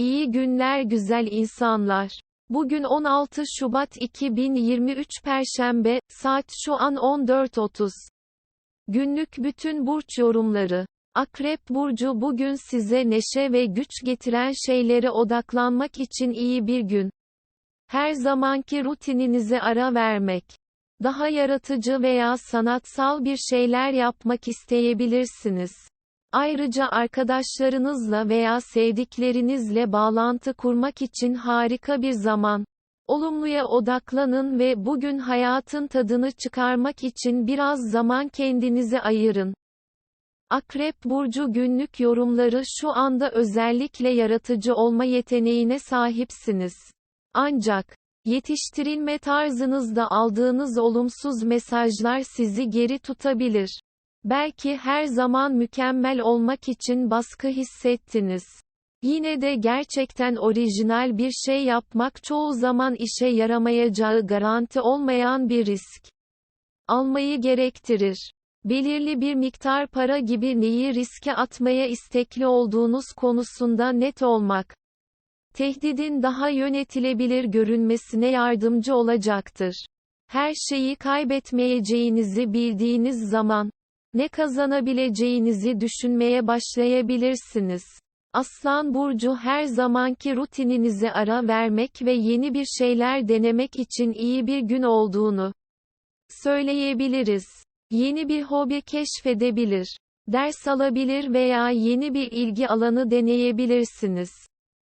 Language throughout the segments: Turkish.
İyi günler güzel insanlar. Bugün 16 Şubat 2023 Perşembe, saat şu an 14.30. Günlük bütün burç yorumları. Akrep Burcu bugün size neşe ve güç getiren şeylere odaklanmak için iyi bir gün. Her zamanki rutininize ara vermek. Daha yaratıcı veya sanatsal bir şeyler yapmak isteyebilirsiniz. Ayrıca arkadaşlarınızla veya sevdiklerinizle bağlantı kurmak için harika bir zaman. Olumluya odaklanın ve bugün hayatın tadını çıkarmak için biraz zaman kendinize ayırın. Akrep burcu günlük yorumları şu anda özellikle yaratıcı olma yeteneğine sahipsiniz. Ancak yetiştirilme tarzınızda aldığınız olumsuz mesajlar sizi geri tutabilir. Belki her zaman mükemmel olmak için baskı hissettiniz. Yine de gerçekten orijinal bir şey yapmak çoğu zaman işe yaramayacağı garanti olmayan bir risk. Almayı gerektirir. Belirli bir miktar para gibi neyi riske atmaya istekli olduğunuz konusunda net olmak. Tehdidin daha yönetilebilir görünmesine yardımcı olacaktır. Her şeyi kaybetmeyeceğinizi bildiğiniz zaman, ne kazanabileceğinizi düşünmeye başlayabilirsiniz. Aslan burcu her zamanki rutininize ara vermek ve yeni bir şeyler denemek için iyi bir gün olduğunu söyleyebiliriz. Yeni bir hobi keşfedebilir, ders alabilir veya yeni bir ilgi alanı deneyebilirsiniz.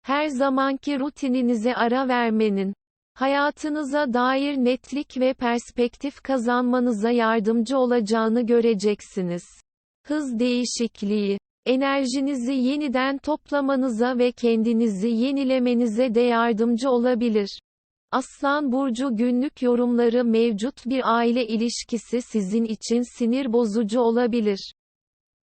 Her zamanki rutininize ara vermenin hayatınıza dair netlik ve perspektif kazanmanıza yardımcı olacağını göreceksiniz. Hız değişikliği, enerjinizi yeniden toplamanıza ve kendinizi yenilemenize de yardımcı olabilir. Aslan burcu günlük yorumları mevcut bir aile ilişkisi sizin için sinir bozucu olabilir.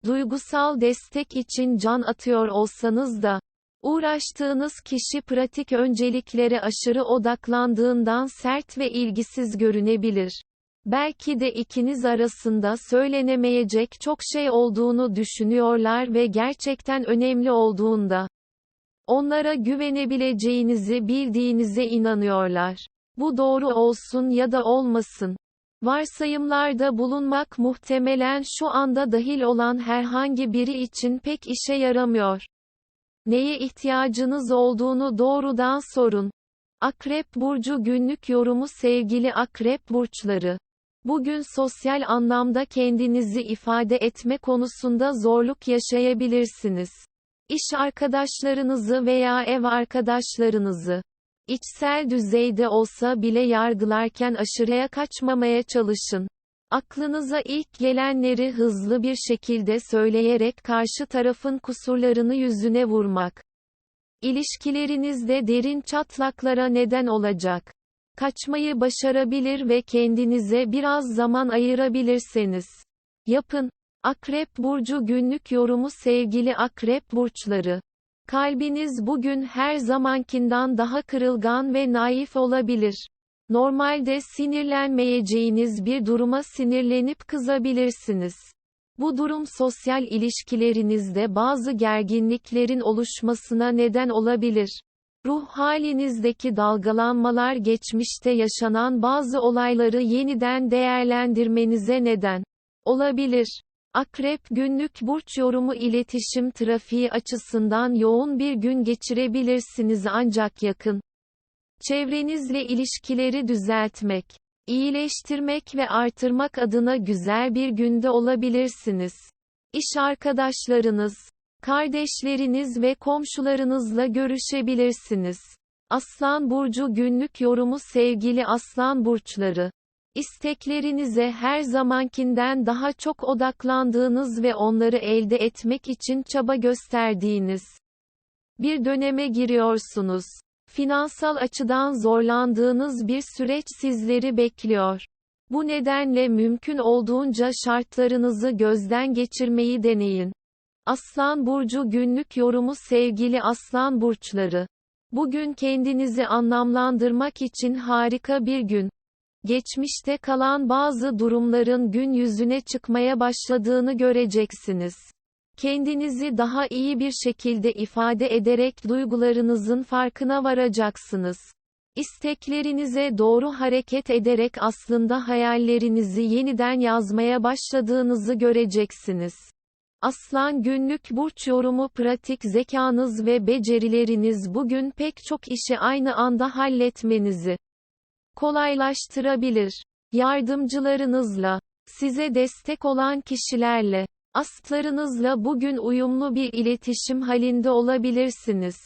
Duygusal destek için can atıyor olsanız da Uğraştığınız kişi pratik önceliklere aşırı odaklandığından sert ve ilgisiz görünebilir. Belki de ikiniz arasında söylenemeyecek çok şey olduğunu düşünüyorlar ve gerçekten önemli olduğunda onlara güvenebileceğinizi bildiğinize inanıyorlar. Bu doğru olsun ya da olmasın. Varsayımlarda bulunmak muhtemelen şu anda dahil olan herhangi biri için pek işe yaramıyor. Neye ihtiyacınız olduğunu doğrudan sorun. Akrep Burcu günlük yorumu sevgili Akrep Burçları. Bugün sosyal anlamda kendinizi ifade etme konusunda zorluk yaşayabilirsiniz. İş arkadaşlarınızı veya ev arkadaşlarınızı içsel düzeyde olsa bile yargılarken aşırıya kaçmamaya çalışın. Aklınıza ilk gelenleri hızlı bir şekilde söyleyerek karşı tarafın kusurlarını yüzüne vurmak. İlişkilerinizde derin çatlaklara neden olacak. Kaçmayı başarabilir ve kendinize biraz zaman ayırabilirseniz. Yapın. Akrep Burcu günlük yorumu sevgili Akrep Burçları. Kalbiniz bugün her zamankinden daha kırılgan ve naif olabilir. Normalde sinirlenmeyeceğiniz bir duruma sinirlenip kızabilirsiniz. Bu durum sosyal ilişkilerinizde bazı gerginliklerin oluşmasına neden olabilir. Ruh halinizdeki dalgalanmalar geçmişte yaşanan bazı olayları yeniden değerlendirmenize neden olabilir. Akrep günlük burç yorumu iletişim trafiği açısından yoğun bir gün geçirebilirsiniz ancak yakın Çevrenizle ilişkileri düzeltmek, iyileştirmek ve artırmak adına güzel bir günde olabilirsiniz. İş arkadaşlarınız, kardeşleriniz ve komşularınızla görüşebilirsiniz. Aslan burcu günlük yorumu sevgili aslan burçları. İsteklerinize her zamankinden daha çok odaklandığınız ve onları elde etmek için çaba gösterdiğiniz bir döneme giriyorsunuz. Finansal açıdan zorlandığınız bir süreç sizleri bekliyor. Bu nedenle mümkün olduğunca şartlarınızı gözden geçirmeyi deneyin. Aslan burcu günlük yorumu sevgili aslan burçları. Bugün kendinizi anlamlandırmak için harika bir gün. Geçmişte kalan bazı durumların gün yüzüne çıkmaya başladığını göreceksiniz. Kendinizi daha iyi bir şekilde ifade ederek duygularınızın farkına varacaksınız. İsteklerinize doğru hareket ederek aslında hayallerinizi yeniden yazmaya başladığınızı göreceksiniz. Aslan günlük burç yorumu pratik zekanız ve becerileriniz bugün pek çok işi aynı anda halletmenizi kolaylaştırabilir. Yardımcılarınızla, size destek olan kişilerle, astlarınızla bugün uyumlu bir iletişim halinde olabilirsiniz.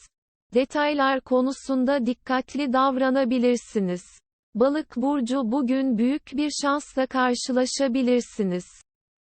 Detaylar konusunda dikkatli davranabilirsiniz. Balık burcu bugün büyük bir şansla karşılaşabilirsiniz.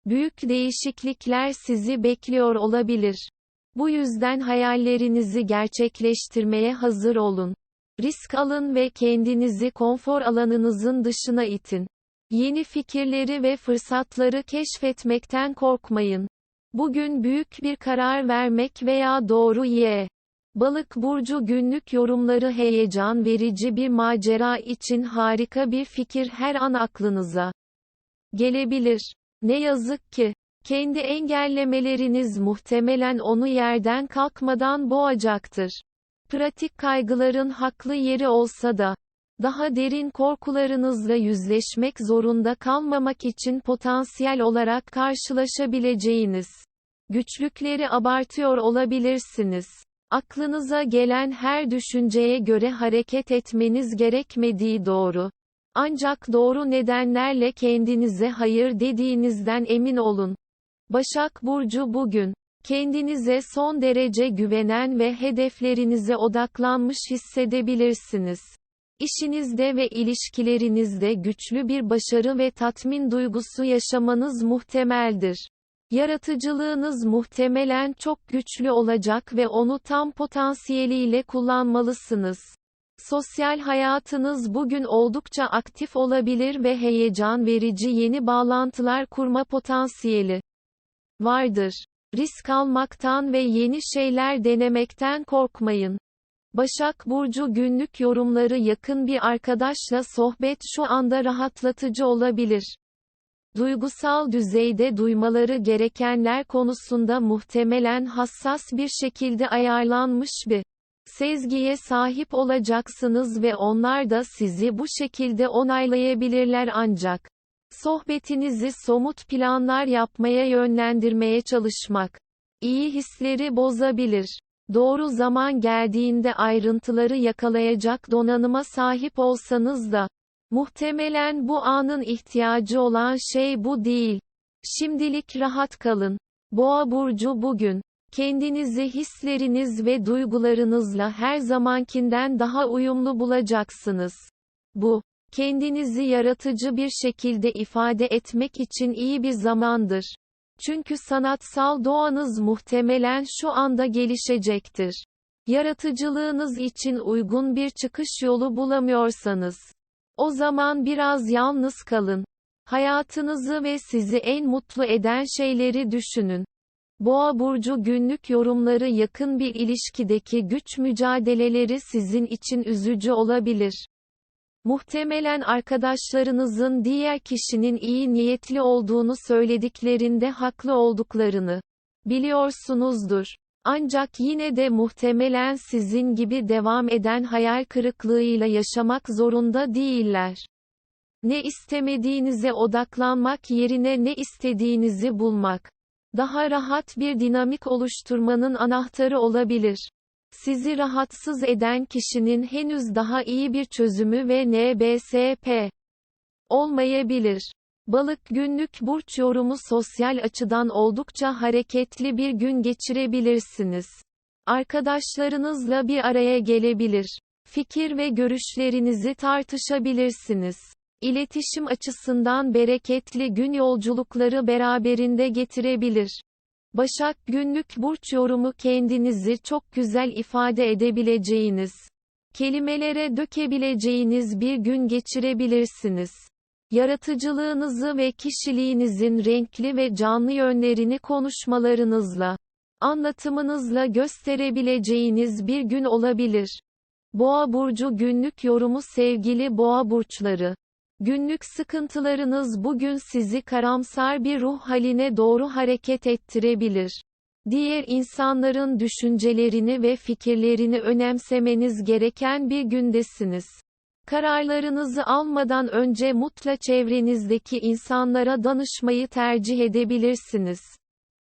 Büyük değişiklikler sizi bekliyor olabilir. Bu yüzden hayallerinizi gerçekleştirmeye hazır olun. Risk alın ve kendinizi konfor alanınızın dışına itin. Yeni fikirleri ve fırsatları keşfetmekten korkmayın. Bugün büyük bir karar vermek veya doğru ye. Balık burcu günlük yorumları heyecan verici bir macera için harika bir fikir her an aklınıza gelebilir. Ne yazık ki kendi engellemeleriniz muhtemelen onu yerden kalkmadan boğacaktır. Pratik kaygıların haklı yeri olsa da daha derin korkularınızla yüzleşmek zorunda kalmamak için potansiyel olarak karşılaşabileceğiniz güçlükleri abartıyor olabilirsiniz. Aklınıza gelen her düşünceye göre hareket etmeniz gerekmediği doğru. Ancak doğru nedenlerle kendinize hayır dediğinizden emin olun. Başak Burcu bugün, kendinize son derece güvenen ve hedeflerinize odaklanmış hissedebilirsiniz. İşinizde ve ilişkilerinizde güçlü bir başarı ve tatmin duygusu yaşamanız muhtemeldir. Yaratıcılığınız muhtemelen çok güçlü olacak ve onu tam potansiyeliyle kullanmalısınız. Sosyal hayatınız bugün oldukça aktif olabilir ve heyecan verici yeni bağlantılar kurma potansiyeli vardır. Risk almaktan ve yeni şeyler denemekten korkmayın. Başak Burcu günlük yorumları yakın bir arkadaşla sohbet şu anda rahatlatıcı olabilir. Duygusal düzeyde duymaları gerekenler konusunda muhtemelen hassas bir şekilde ayarlanmış bir sezgiye sahip olacaksınız ve onlar da sizi bu şekilde onaylayabilirler ancak sohbetinizi somut planlar yapmaya yönlendirmeye çalışmak iyi hisleri bozabilir. Doğru zaman geldiğinde ayrıntıları yakalayacak donanıma sahip olsanız da muhtemelen bu anın ihtiyacı olan şey bu değil. Şimdilik rahat kalın. Boğa burcu bugün kendinizi hisleriniz ve duygularınızla her zamankinden daha uyumlu bulacaksınız. Bu kendinizi yaratıcı bir şekilde ifade etmek için iyi bir zamandır. Çünkü sanatsal doğanız muhtemelen şu anda gelişecektir. Yaratıcılığınız için uygun bir çıkış yolu bulamıyorsanız, o zaman biraz yalnız kalın. Hayatınızı ve sizi en mutlu eden şeyleri düşünün. Boğa burcu günlük yorumları yakın bir ilişkideki güç mücadeleleri sizin için üzücü olabilir. Muhtemelen arkadaşlarınızın diğer kişinin iyi niyetli olduğunu söylediklerinde haklı olduklarını biliyorsunuzdur. Ancak yine de muhtemelen sizin gibi devam eden hayal kırıklığıyla yaşamak zorunda değiller. Ne istemediğinize odaklanmak yerine ne istediğinizi bulmak daha rahat bir dinamik oluşturmanın anahtarı olabilir. Sizi rahatsız eden kişinin henüz daha iyi bir çözümü ve NBSP olmayabilir. Balık günlük burç yorumu sosyal açıdan oldukça hareketli bir gün geçirebilirsiniz. Arkadaşlarınızla bir araya gelebilir. Fikir ve görüşlerinizi tartışabilirsiniz. İletişim açısından bereketli gün yolculukları beraberinde getirebilir. Başak günlük burç yorumu kendinizi çok güzel ifade edebileceğiniz, kelimelere dökebileceğiniz bir gün geçirebilirsiniz. Yaratıcılığınızı ve kişiliğinizin renkli ve canlı yönlerini konuşmalarınızla, anlatımınızla gösterebileceğiniz bir gün olabilir. Boğa burcu günlük yorumu sevgili boğa burçları Günlük sıkıntılarınız bugün sizi karamsar bir ruh haline doğru hareket ettirebilir. Diğer insanların düşüncelerini ve fikirlerini önemsemeniz gereken bir gündesiniz. Kararlarınızı almadan önce mutla çevrenizdeki insanlara danışmayı tercih edebilirsiniz.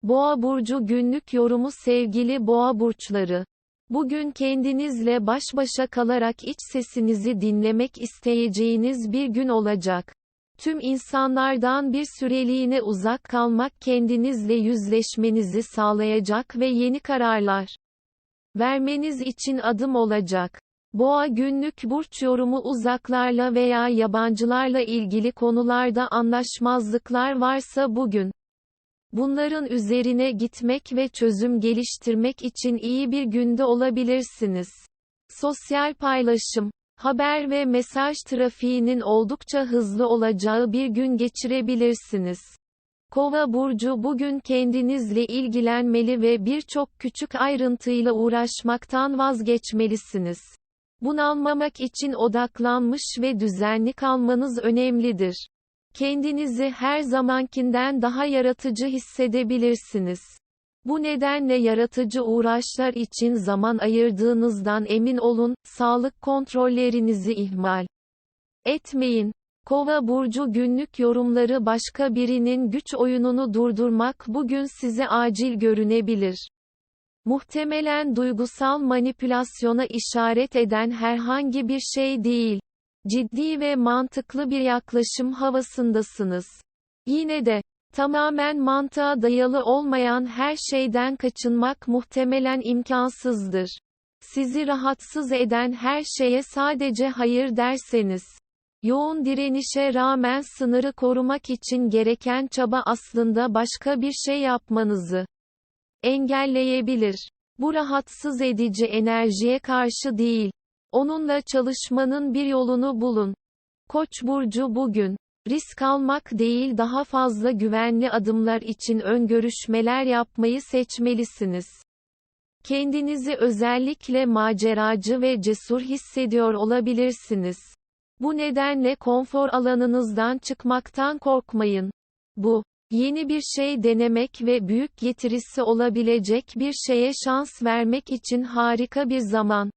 Boğa burcu günlük yorumu sevgili boğa burçları. Bugün kendinizle baş başa kalarak iç sesinizi dinlemek isteyeceğiniz bir gün olacak. Tüm insanlardan bir süreliğine uzak kalmak kendinizle yüzleşmenizi sağlayacak ve yeni kararlar vermeniz için adım olacak. Boğa günlük burç yorumu uzaklarla veya yabancılarla ilgili konularda anlaşmazlıklar varsa bugün bunların üzerine gitmek ve çözüm geliştirmek için iyi bir günde olabilirsiniz. Sosyal paylaşım haber ve mesaj trafiğinin oldukça hızlı olacağı bir gün geçirebilirsiniz. Kova burcu bugün kendinizle ilgilenmeli ve birçok küçük ayrıntıyla uğraşmaktan vazgeçmelisiniz. Bunalmamak için odaklanmış ve düzenli kalmanız önemlidir. Kendinizi her zamankinden daha yaratıcı hissedebilirsiniz. Bu nedenle yaratıcı uğraşlar için zaman ayırdığınızdan emin olun, sağlık kontrollerinizi ihmal etmeyin. Kova burcu günlük yorumları başka birinin güç oyununu durdurmak bugün size acil görünebilir. Muhtemelen duygusal manipülasyona işaret eden herhangi bir şey değil. Ciddi ve mantıklı bir yaklaşım havasındasınız. Yine de, tamamen mantığa dayalı olmayan her şeyden kaçınmak muhtemelen imkansızdır. Sizi rahatsız eden her şeye sadece hayır derseniz, yoğun direnişe rağmen sınırı korumak için gereken çaba aslında başka bir şey yapmanızı engelleyebilir. Bu rahatsız edici enerjiye karşı değil. Onunla çalışmanın bir yolunu bulun. Koç burcu bugün risk almak değil daha fazla güvenli adımlar için öngörüşmeler yapmayı seçmelisiniz. Kendinizi özellikle maceracı ve cesur hissediyor olabilirsiniz. Bu nedenle konfor alanınızdan çıkmaktan korkmayın. Bu Yeni bir şey denemek ve büyük getirisi olabilecek bir şeye şans vermek için harika bir zaman.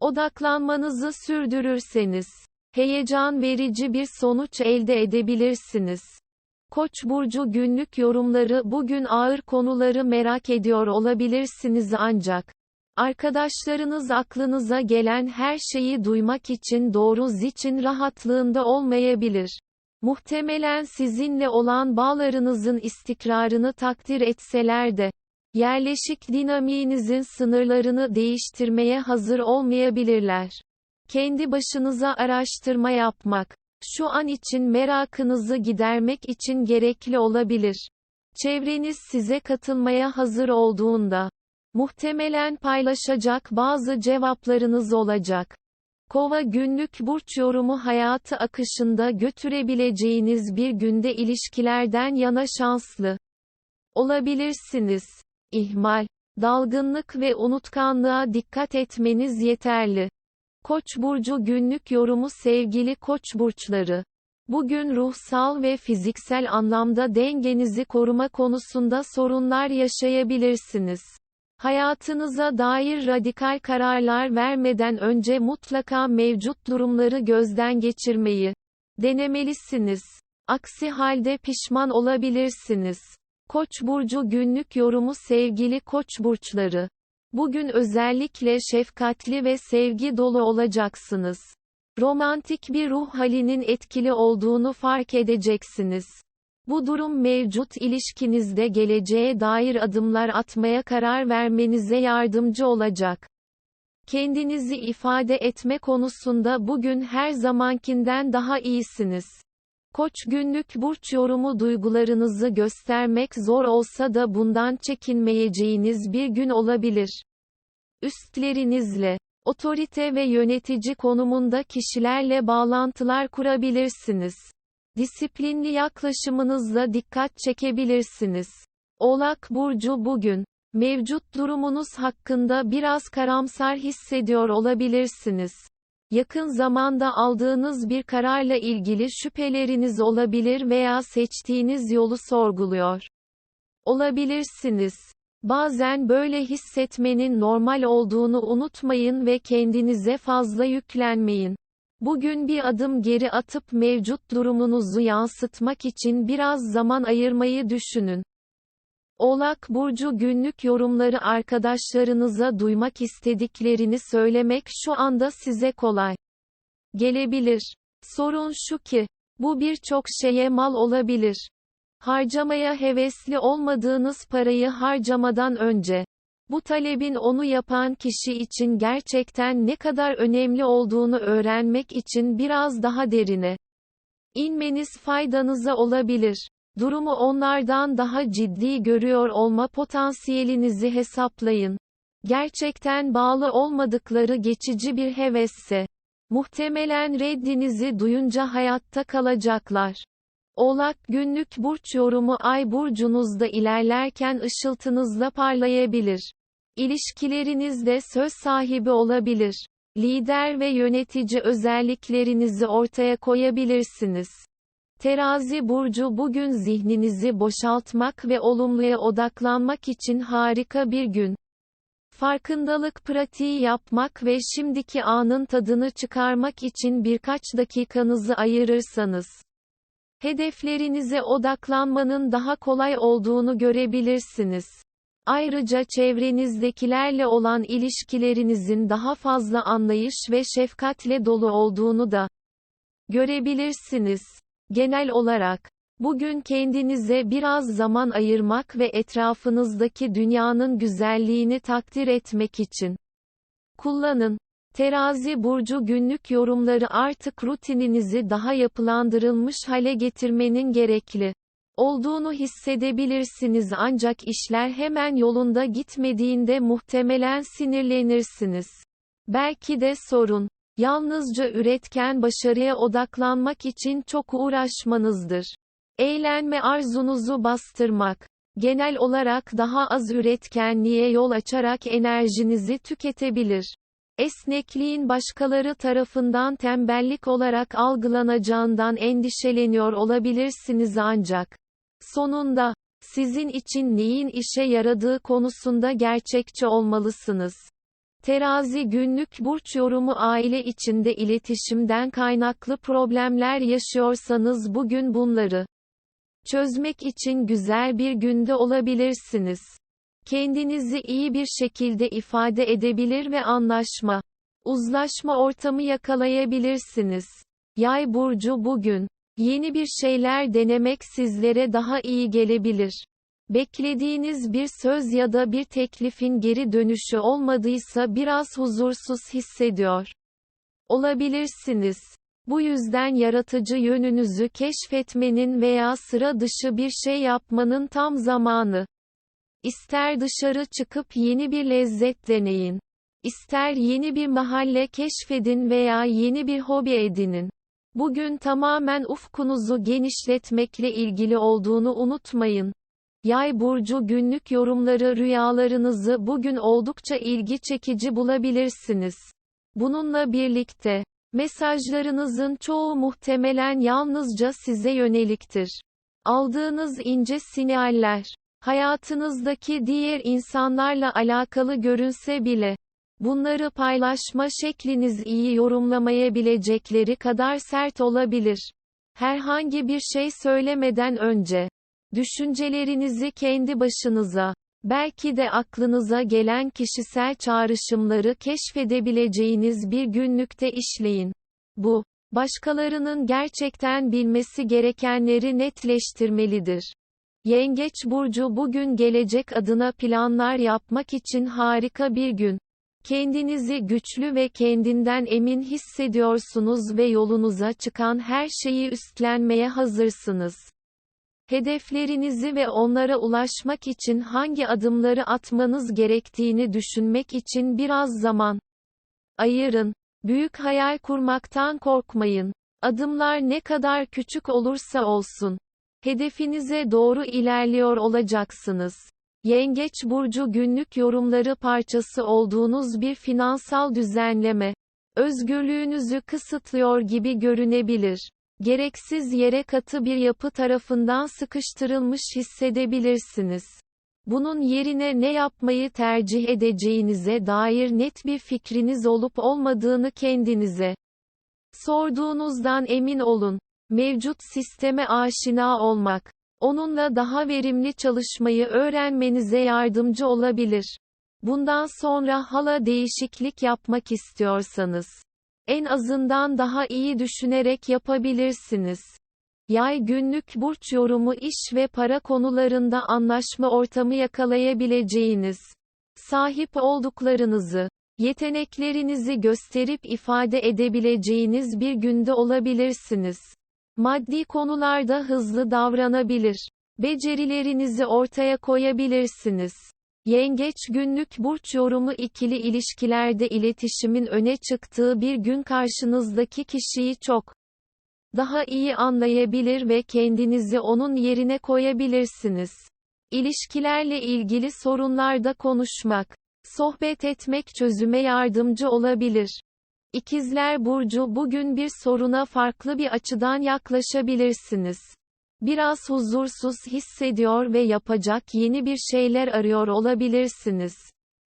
Odaklanmanızı sürdürürseniz, heyecan verici bir sonuç elde edebilirsiniz. Koç burcu günlük yorumları bugün ağır konuları merak ediyor olabilirsiniz ancak arkadaşlarınız aklınıza gelen her şeyi duymak için doğru ziçin rahatlığında olmayabilir. Muhtemelen sizinle olan bağlarınızın istikrarını takdir etseler de, yerleşik dinamiğinizin sınırlarını değiştirmeye hazır olmayabilirler. Kendi başınıza araştırma yapmak, şu an için merakınızı gidermek için gerekli olabilir. Çevreniz size katılmaya hazır olduğunda, muhtemelen paylaşacak bazı cevaplarınız olacak. Kova günlük burç yorumu hayatı akışında götürebileceğiniz bir günde ilişkilerden yana şanslı olabilirsiniz. İhmal, dalgınlık ve unutkanlığa dikkat etmeniz yeterli. Koç burcu günlük yorumu sevgili Koç burçları. Bugün ruhsal ve fiziksel anlamda dengenizi koruma konusunda sorunlar yaşayabilirsiniz. Hayatınıza dair radikal kararlar vermeden önce mutlaka mevcut durumları gözden geçirmeyi denemelisiniz. Aksi halde pişman olabilirsiniz. Koç burcu günlük yorumu sevgili Koç burçları. Bugün özellikle şefkatli ve sevgi dolu olacaksınız. Romantik bir ruh halinin etkili olduğunu fark edeceksiniz. Bu durum mevcut ilişkinizde geleceğe dair adımlar atmaya karar vermenize yardımcı olacak. Kendinizi ifade etme konusunda bugün her zamankinden daha iyisiniz. Koç günlük burç yorumu duygularınızı göstermek zor olsa da bundan çekinmeyeceğiniz bir gün olabilir. Üstlerinizle, otorite ve yönetici konumunda kişilerle bağlantılar kurabilirsiniz. Disiplinli yaklaşımınızla dikkat çekebilirsiniz. Oğlak Burcu bugün, mevcut durumunuz hakkında biraz karamsar hissediyor olabilirsiniz. Yakın zamanda aldığınız bir kararla ilgili şüpheleriniz olabilir veya seçtiğiniz yolu sorguluyor olabilirsiniz. Bazen böyle hissetmenin normal olduğunu unutmayın ve kendinize fazla yüklenmeyin. Bugün bir adım geri atıp mevcut durumunuzu yansıtmak için biraz zaman ayırmayı düşünün. Oğlak Burcu günlük yorumları arkadaşlarınıza duymak istediklerini söylemek şu anda size kolay gelebilir. Sorun şu ki, bu birçok şeye mal olabilir. Harcamaya hevesli olmadığınız parayı harcamadan önce, bu talebin onu yapan kişi için gerçekten ne kadar önemli olduğunu öğrenmek için biraz daha derine inmeniz faydanıza olabilir. Durumu onlardan daha ciddi görüyor olma potansiyelinizi hesaplayın. Gerçekten bağlı olmadıkları geçici bir hevesse, muhtemelen reddinizi duyunca hayatta kalacaklar. Oğlak günlük burç yorumu ay burcunuzda ilerlerken ışıltınızla parlayabilir. İlişkilerinizde söz sahibi olabilir. Lider ve yönetici özelliklerinizi ortaya koyabilirsiniz. Terazi burcu bugün zihninizi boşaltmak ve olumluya odaklanmak için harika bir gün. Farkındalık pratiği yapmak ve şimdiki anın tadını çıkarmak için birkaç dakikanızı ayırırsanız hedeflerinize odaklanmanın daha kolay olduğunu görebilirsiniz. Ayrıca çevrenizdekilerle olan ilişkilerinizin daha fazla anlayış ve şefkatle dolu olduğunu da görebilirsiniz. Genel olarak, bugün kendinize biraz zaman ayırmak ve etrafınızdaki dünyanın güzelliğini takdir etmek için kullanın. Terazi burcu günlük yorumları artık rutininizi daha yapılandırılmış hale getirmenin gerekli olduğunu hissedebilirsiniz ancak işler hemen yolunda gitmediğinde muhtemelen sinirlenirsiniz. Belki de sorun yalnızca üretken başarıya odaklanmak için çok uğraşmanızdır. Eğlenme arzunuzu bastırmak genel olarak daha az üretkenliğe yol açarak enerjinizi tüketebilir. Esnekliğin başkaları tarafından tembellik olarak algılanacağından endişeleniyor olabilirsiniz ancak sonunda sizin için neyin işe yaradığı konusunda gerçekçi olmalısınız. Terazi günlük burç yorumu aile içinde iletişimden kaynaklı problemler yaşıyorsanız bugün bunları çözmek için güzel bir günde olabilirsiniz. Kendinizi iyi bir şekilde ifade edebilir ve anlaşma, uzlaşma ortamı yakalayabilirsiniz. Yay burcu bugün yeni bir şeyler denemek sizlere daha iyi gelebilir. Beklediğiniz bir söz ya da bir teklifin geri dönüşü olmadıysa biraz huzursuz hissediyor olabilirsiniz. Bu yüzden yaratıcı yönünüzü keşfetmenin veya sıra dışı bir şey yapmanın tam zamanı. İster dışarı çıkıp yeni bir lezzet deneyin. İster yeni bir mahalle keşfedin veya yeni bir hobi edinin. Bugün tamamen ufkunuzu genişletmekle ilgili olduğunu unutmayın. Yay burcu günlük yorumları rüyalarınızı bugün oldukça ilgi çekici bulabilirsiniz. Bununla birlikte mesajlarınızın çoğu muhtemelen yalnızca size yöneliktir. Aldığınız ince sinyaller hayatınızdaki diğer insanlarla alakalı görünse bile bunları paylaşma şekliniz iyi yorumlamayabilecekleri kadar sert olabilir. Herhangi bir şey söylemeden önce Düşüncelerinizi kendi başınıza, belki de aklınıza gelen kişisel çağrışımları keşfedebileceğiniz bir günlükte işleyin. Bu, başkalarının gerçekten bilmesi gerekenleri netleştirmelidir. Yengeç burcu bugün gelecek adına planlar yapmak için harika bir gün. Kendinizi güçlü ve kendinden emin hissediyorsunuz ve yolunuza çıkan her şeyi üstlenmeye hazırsınız. Hedeflerinizi ve onlara ulaşmak için hangi adımları atmanız gerektiğini düşünmek için biraz zaman ayırın. Büyük hayal kurmaktan korkmayın. Adımlar ne kadar küçük olursa olsun, hedefinize doğru ilerliyor olacaksınız. Yengeç burcu günlük yorumları parçası olduğunuz bir finansal düzenleme özgürlüğünüzü kısıtlıyor gibi görünebilir gereksiz yere katı bir yapı tarafından sıkıştırılmış hissedebilirsiniz. Bunun yerine ne yapmayı tercih edeceğinize dair net bir fikriniz olup olmadığını kendinize sorduğunuzdan emin olun. Mevcut sisteme aşina olmak, onunla daha verimli çalışmayı öğrenmenize yardımcı olabilir. Bundan sonra hala değişiklik yapmak istiyorsanız, en azından daha iyi düşünerek yapabilirsiniz. Yay günlük burç yorumu iş ve para konularında anlaşma ortamı yakalayabileceğiniz, sahip olduklarınızı, yeteneklerinizi gösterip ifade edebileceğiniz bir günde olabilirsiniz. Maddi konularda hızlı davranabilir. Becerilerinizi ortaya koyabilirsiniz. Yengeç günlük burç yorumu ikili ilişkilerde iletişimin öne çıktığı bir gün karşınızdaki kişiyi çok daha iyi anlayabilir ve kendinizi onun yerine koyabilirsiniz. İlişkilerle ilgili sorunlarda konuşmak, sohbet etmek çözüme yardımcı olabilir. İkizler Burcu bugün bir soruna farklı bir açıdan yaklaşabilirsiniz. Biraz huzursuz hissediyor ve yapacak yeni bir şeyler arıyor olabilirsiniz.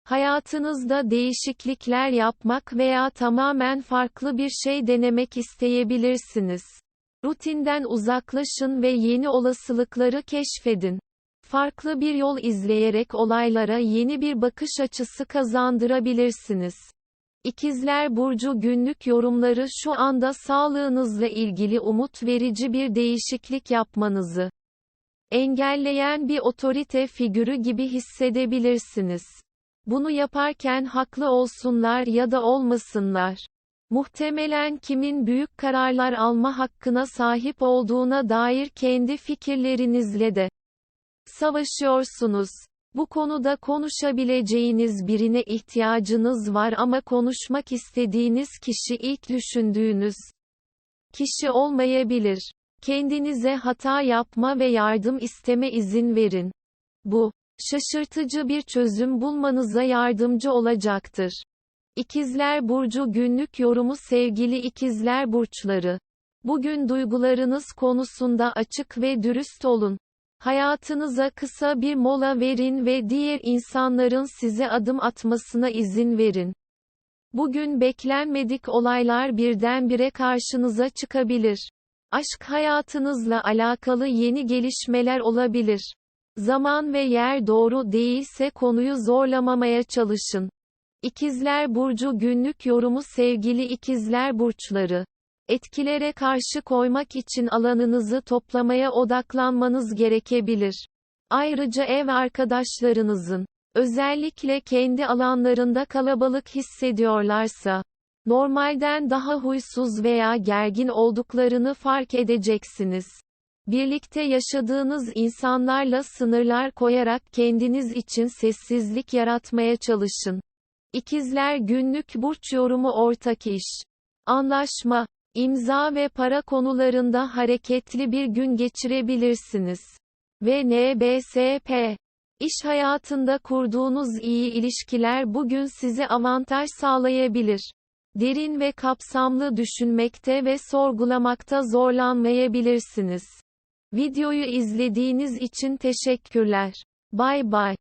Hayatınızda değişiklikler yapmak veya tamamen farklı bir şey denemek isteyebilirsiniz. Rutinden uzaklaşın ve yeni olasılıkları keşfedin. Farklı bir yol izleyerek olaylara yeni bir bakış açısı kazandırabilirsiniz. İkizler Burcu günlük yorumları şu anda sağlığınızla ilgili umut verici bir değişiklik yapmanızı engelleyen bir otorite figürü gibi hissedebilirsiniz. Bunu yaparken haklı olsunlar ya da olmasınlar. Muhtemelen kimin büyük kararlar alma hakkına sahip olduğuna dair kendi fikirlerinizle de savaşıyorsunuz. Bu konuda konuşabileceğiniz birine ihtiyacınız var ama konuşmak istediğiniz kişi ilk düşündüğünüz kişi olmayabilir. Kendinize hata yapma ve yardım isteme izin verin. Bu, şaşırtıcı bir çözüm bulmanıza yardımcı olacaktır. İkizler Burcu günlük yorumu sevgili ikizler burçları. Bugün duygularınız konusunda açık ve dürüst olun. Hayatınıza kısa bir mola verin ve diğer insanların size adım atmasına izin verin. Bugün beklenmedik olaylar birdenbire karşınıza çıkabilir. Aşk hayatınızla alakalı yeni gelişmeler olabilir. Zaman ve yer doğru değilse konuyu zorlamamaya çalışın. İkizler Burcu günlük yorumu sevgili ikizler burçları. Etkilere karşı koymak için alanınızı toplamaya odaklanmanız gerekebilir. Ayrıca ev arkadaşlarınızın, özellikle kendi alanlarında kalabalık hissediyorlarsa, normalden daha huysuz veya gergin olduklarını fark edeceksiniz. Birlikte yaşadığınız insanlarla sınırlar koyarak kendiniz için sessizlik yaratmaya çalışın. İkizler günlük burç yorumu ortak iş. Anlaşma, imza ve para konularında hareketli bir gün geçirebilirsiniz. Ve NBSP. İş hayatında kurduğunuz iyi ilişkiler bugün size avantaj sağlayabilir. Derin ve kapsamlı düşünmekte ve sorgulamakta zorlanmayabilirsiniz. Videoyu izlediğiniz için teşekkürler. Bay bay.